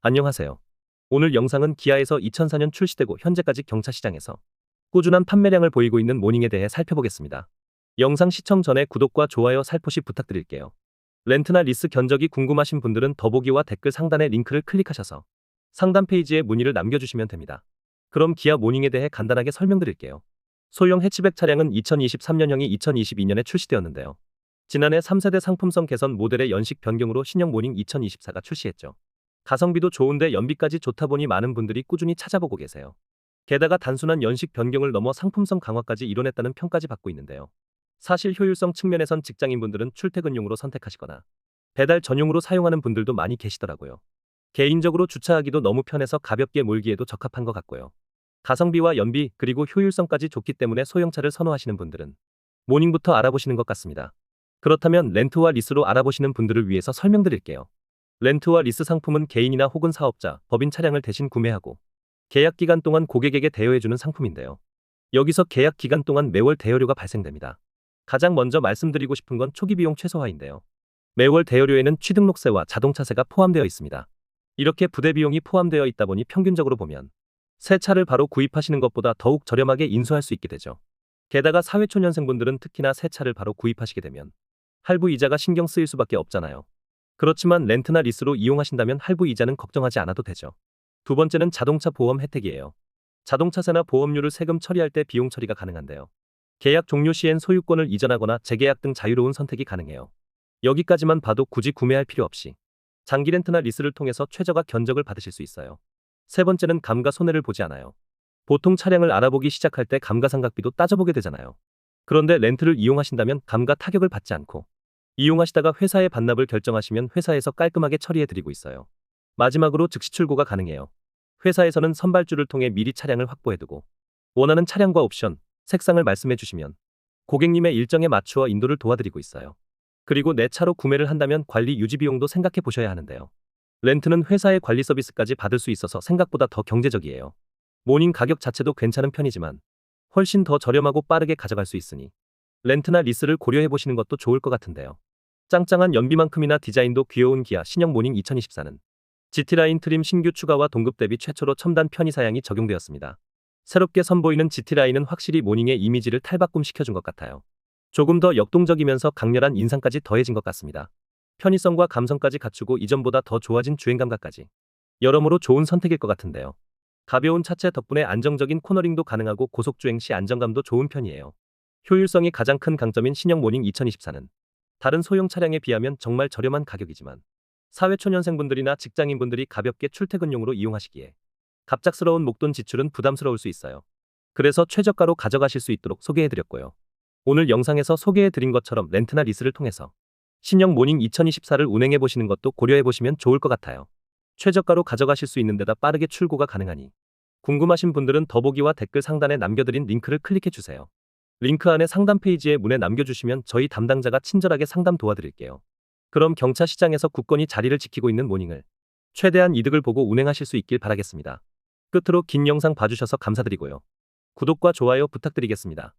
안녕하세요. 오늘 영상은 기아에서 2004년 출시되고 현재까지 경차 시장에서 꾸준한 판매량을 보이고 있는 모닝에 대해 살펴보겠습니다. 영상 시청 전에 구독과 좋아요 살포시 부탁드릴게요. 렌트나 리스 견적이 궁금하신 분들은 더보기와 댓글 상단의 링크를 클릭하셔서 상단 페이지에 문의를 남겨주시면 됩니다. 그럼 기아 모닝에 대해 간단하게 설명드릴게요. 소형 해치백 차량은 2023년형이 2022년에 출시되었는데요. 지난해 3세대 상품성 개선 모델의 연식 변경으로 신형 모닝 2024가 출시했죠. 가성비도 좋은데 연비까지 좋다 보니 많은 분들이 꾸준히 찾아보고 계세요. 게다가 단순한 연식 변경을 넘어 상품성 강화까지 이뤄냈다는 평까지 받고 있는데요. 사실 효율성 측면에선 직장인분들은 출퇴근용으로 선택하시거나 배달 전용으로 사용하는 분들도 많이 계시더라고요. 개인적으로 주차하기도 너무 편해서 가볍게 몰기에도 적합한 것 같고요. 가성비와 연비 그리고 효율성까지 좋기 때문에 소형차를 선호하시는 분들은 모닝부터 알아보시는 것 같습니다. 그렇다면 렌트와 리스로 알아보시는 분들을 위해서 설명드릴게요. 렌트와 리스 상품은 개인이나 혹은 사업자, 법인 차량을 대신 구매하고 계약 기간 동안 고객에게 대여해주는 상품인데요. 여기서 계약 기간 동안 매월 대여료가 발생됩니다. 가장 먼저 말씀드리고 싶은 건 초기 비용 최소화인데요. 매월 대여료에는 취등록세와 자동차세가 포함되어 있습니다. 이렇게 부대 비용이 포함되어 있다 보니 평균적으로 보면 새 차를 바로 구입하시는 것보다 더욱 저렴하게 인수할 수 있게 되죠. 게다가 사회초년생분들은 특히나 새 차를 바로 구입하시게 되면 할부 이자가 신경 쓰일 수밖에 없잖아요. 그렇지만 렌트나 리스로 이용하신다면 할부 이자는 걱정하지 않아도 되죠. 두 번째는 자동차 보험 혜택이에요. 자동차세나 보험료를 세금 처리할 때 비용 처리가 가능한데요. 계약 종료 시엔 소유권을 이전하거나 재계약 등 자유로운 선택이 가능해요. 여기까지만 봐도 굳이 구매할 필요 없이 장기 렌트나 리스를 통해서 최저가 견적을 받으실 수 있어요. 세 번째는 감가 손해를 보지 않아요. 보통 차량을 알아보기 시작할 때 감가상각비도 따져보게 되잖아요. 그런데 렌트를 이용하신다면 감가 타격을 받지 않고 이용하시다가 회사에 반납을 결정하시면 회사에서 깔끔하게 처리해드리고 있어요. 마지막으로 즉시 출고가 가능해요. 회사에서는 선발주를 통해 미리 차량을 확보해두고 원하는 차량과 옵션, 색상을 말씀해 주시면 고객님의 일정에 맞추어 인도를 도와드리고 있어요. 그리고 내 차로 구매를 한다면 관리 유지 비용도 생각해 보셔야 하는데요. 렌트는 회사의 관리 서비스까지 받을 수 있어서 생각보다 더 경제적이에요. 모닝 가격 자체도 괜찮은 편이지만 훨씬 더 저렴하고 빠르게 가져갈 수 있으니 렌트나 리스를 고려해 보시는 것도 좋을 것 같은데요. 짱짱한 연비만큼이나 디자인도 귀여운 기아 신형 모닝 2024는 GT라인 트림 신규 추가와 동급 대비 최초로 첨단 편의 사양이 적용되었습니다. 새롭게 선보이는 GT라인은 확실히 모닝의 이미지를 탈바꿈시켜준 것 같아요. 조금 더 역동적이면서 강렬한 인상까지 더해진 것 같습니다. 편의성과 감성까지 갖추고 이전보다 더 좋아진 주행감각까지. 여러모로 좋은 선택일 것 같은데요. 가벼운 차체 덕분에 안정적인 코너링도 가능하고 고속주행 시 안정감도 좋은 편이에요. 효율성이 가장 큰 강점인 신형 모닝 2024는 다른 소형 차량에 비하면 정말 저렴한 가격이지만 사회초년생분들이나 직장인분들이 가볍게 출퇴근용으로 이용하시기에 갑작스러운 목돈 지출은 부담스러울 수 있어요. 그래서 최저가로 가져가실 수 있도록 소개해드렸고요. 오늘 영상에서 소개해드린 것처럼 렌트나 리스를 통해서 신형 모닝 2024를 운행해보시는 것도 고려해보시면 좋을 것 같아요. 최저가로 가져가실 수 있는 데다 빠르게 출고가 가능하니 궁금하신 분들은 더보기와 댓글 상단에 남겨드린 링크를 클릭해주세요. 링크 안에 상담 페이지에 문에 남겨주시면 저희 담당자가 친절하게 상담 도와드릴게요. 그럼 경차 시장에서 굳건히 자리를 지키고 있는 모닝을 최대한 이득을 보고 운행하실 수 있길 바라겠습니다. 끝으로 긴 영상 봐주셔서 감사드리고요. 구독과 좋아요 부탁드리겠습니다.